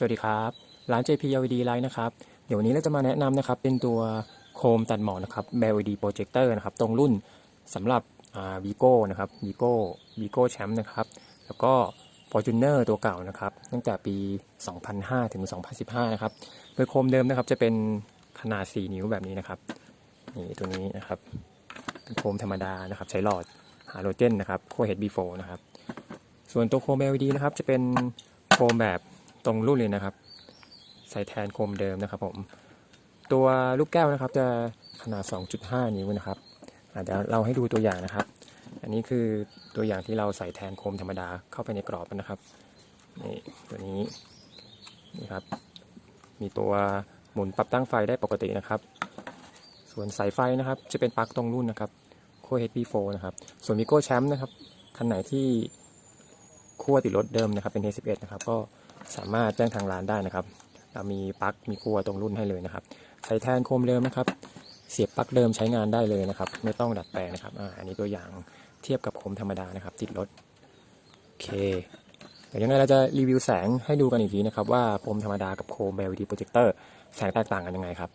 สวัสดีครับร้าน JP LED Light นะครับเดี๋ยววันนี้เราจะมาแนะนำนะครับเป็นตัวโคมตัดหมอกนะครับ LED Projector นะครับตรงรุ่นสำหรับ Vigo นะครับ Vigo Vigo Champ นะครับแล้วก็ Fortuner ตัวเก่านะครับตั้งแต่ปี 2005 ถึง 2015 นะครับโดยโคมเดิมนะครับจะเป็นขนาด 4 นิ้วแบบนี้นะครับนี่ตัวนี้นะครับเป็นโคมธรรมดานะครับใช้หลอดฮาโลเจนนะครับขั้ว HB4 นะครับส่วนตัวโคม LED นะครับจะเป็นโคมแบบ รงรุ่นเลยนะครับ ใส่แทนโคมเดิมนะครับผม ตัวลูกแก้วนะครับ จะขนาด 2.5 นิ้วนะครับเดี๋ยวเราให้ดูตัวอย่างนะครับ อันนี้คือตัวอย่างที่เราใส่แทนโคมธรรมดาเข้าไปในกรอบนะครับนี่ตัวนี้นี่ครับ มีตัวหมุนปรับตั้งไฟได้ปกตินะครับ ส่วนสายไฟนะครับ จะเป็นปลั๊กตรงรุ่นนะครับขั้ว HP4 นะครับ ส่วน Vigo Champ นะครับคันไหนที่ ขั้วติดรถเดิมนะครับเป็น H11 นะครับก็สามารถแจ้งทางร้านได้นะครับเรามีปลั๊กมีขั้วตรงรุ่นให้เลยนะครับ ใช้แทนโคมเดิมนะครับ เสียบปลั๊กเดิมใช้งานได้เลยนะครับ ไม่ต้องดัดแปลงนะครับออันนี้ตัวอย่างเทียบกับโคมธรรมดานะครับ ติดรถโอเคเดี๋ยวยังไงเราจะรีวิวแสงให้ดูกันอีกทีนะครับว่าโคมธรรมดากับโคม LED projector แสงแตกต่างกันยังไงครับ